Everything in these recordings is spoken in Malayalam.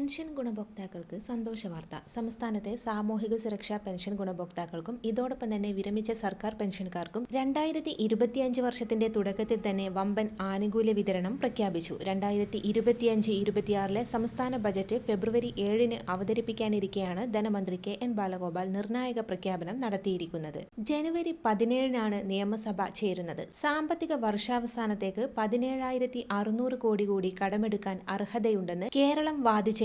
പെൻഷൻ ഗുണഭോക്താക്കൾക്ക് സന്തോഷ വാർത്ത. സംസ്ഥാനത്തെ സാമൂഹിക സുരക്ഷാ പെൻഷൻ ഗുണഭോക്താക്കൾക്കും ഇതോടൊപ്പം തന്നെ വിരമിച്ച സർക്കാർ പെൻഷൻകാർക്കും രണ്ടായിരത്തി ഇരുപത്തിയഞ്ച് വർഷത്തിന്റെ തുടക്കത്തിൽ തന്നെ വമ്പൻ ആനുകൂല്യ വിതരണം പ്രഖ്യാപിച്ചു. രണ്ടായിരത്തി ഇരുപത്തിയഞ്ച് ഇരുപത്തിയാറിലെ സംസ്ഥാന ബജറ്റ് ഫെബ്രുവരി ഏഴിന് അവതരിപ്പിക്കാനിരിക്കെയാണ് ധനമന്ത്രി കെ എൻ ബാലഗോപാൽ നിർണായക പ്രഖ്യാപനം നടത്തിയിരിക്കുന്നത്. ജനുവരി പതിനേഴിനാണ് നിയമസഭ ചേരുന്നത്. സാമ്പത്തിക വർഷാവസാനത്തേക്ക് പതിനേഴായിരത്തി കോടി കൂടി കടമെടുക്കാൻ അർഹതയുണ്ടെന്ന് കേരളം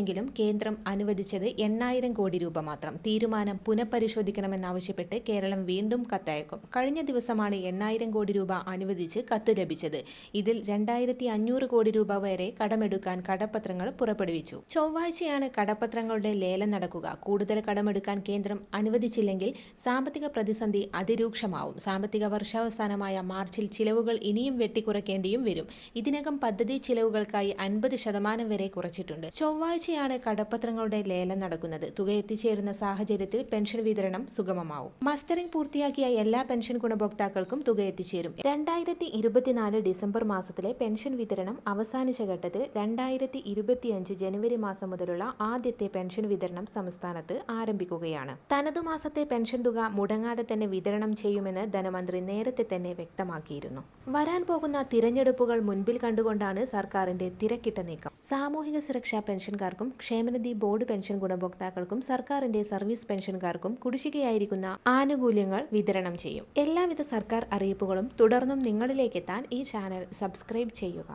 വാദിച്ചെങ്കിലും കേന്ദ്രം അനുവദിച്ചത് എണ്ണായിരം കോടി രൂപ മാത്രം. തീരുമാനം പുനഃപരിശോധിക്കണമെന്നാവശ്യപ്പെട്ട് കേരളം വീണ്ടും കത്തയക്കും. കഴിഞ്ഞ ദിവസമാണ് എണ്ണായിരം കോടി രൂപ അനുവദിച്ച് കത്ത് ലഭിച്ചത്. ഇതിൽ രണ്ടായിരത്തി അഞ്ഞൂറ് കോടി രൂപ വരെ കടമെടുക്കാൻ കടപ്പത്രങ്ങൾ പുറപ്പെടുവിച്ചു. ചൊവ്വാഴ്ചയാണ് കടപ്പത്രങ്ങളുടെ ലേലം നടക്കുക. കൂടുതൽ കടമെടുക്കാൻ കേന്ദ്രം അനുവദിച്ചില്ലെങ്കിൽ സാമ്പത്തിക പ്രതിസന്ധി അതിരൂക്ഷമാവും. സാമ്പത്തിക വർഷാവസാനമായ മാർച്ചിൽ ചിലവുകൾ ഇനിയും വെട്ടിക്കുറയ്ക്കേണ്ടിയും വരും. ഇതിനകം പദ്ധതി ചിലവുകൾക്കായി അൻപത് ശതമാനം വരെ കുറച്ചിട്ടുണ്ട്. ചൊവ്വാഴ്ചയാണ് കടപ്പത്രങ്ങളുടെ ലേലം നടക്കുന്നത്. തുക എത്തിച്ചേരുന്ന സാഹചര്യത്തിൽ പെൻഷൻ വിതരണം സുഗമമാവും. മസ്റ്ററിംഗ് പൂർത്തിയാക്കിയ എല്ലാ പെൻഷൻ ഗുണഭോക്താക്കൾക്കും തുക എത്തിച്ചേരും രണ്ടായിരത്തി ഇരുപത്തിനാല് ഡിസംബർ മാസത്തിലെ പെൻഷൻ വിതരണം അവസാനിച്ച ഘട്ടത്തിൽ രണ്ടായിരത്തി ഇരുപത്തിയഞ്ച് ജനുവരി മാസം മുതലുള്ള ആദ്യത്തെ പെൻഷൻ വിതരണം സംസ്ഥാനത്ത് ആരംഭിക്കുകയാണ്. തനതു മാസത്തെ പെൻഷൻ തുക മുടങ്ങാതെ തന്നെ വിതരണം ചെയ്യുമെന്ന് ധനമന്ത്രി നേരത്തെ തന്നെ വ്യക്തമാക്കിയിരുന്നു. വരാൻ പോകുന്ന തിരഞ്ഞെടുപ്പുകൾ മുൻപിൽ കണ്ടുകൊണ്ടാണ് സർക്കാരിന്റെ തിരക്കിട്ട നീക്കം. സാമൂഹിക സുരക്ഷാ പെൻഷൻകാർക്കും ക്ഷേമനിധി ബോർഡ് പെൻഷൻ ഗുണഭോക്താക്കൾക്കും സർക്കാരിന്റെ സർവീസ് പെൻഷൻകാർക്കും കുടിശ്ശികയായിരിക്കുന്ന ആനുകൂല്യങ്ങൾ വിതരണം ചെയ്യും. എല്ലാവിധ സർക്കാർ അറിയിപ്പുകളും തുടർന്നും നിങ്ങളിലേക്കെത്താൻ ഈ ചാനൽ സബ്സ്ക്രൈബ് ചെയ്യുക.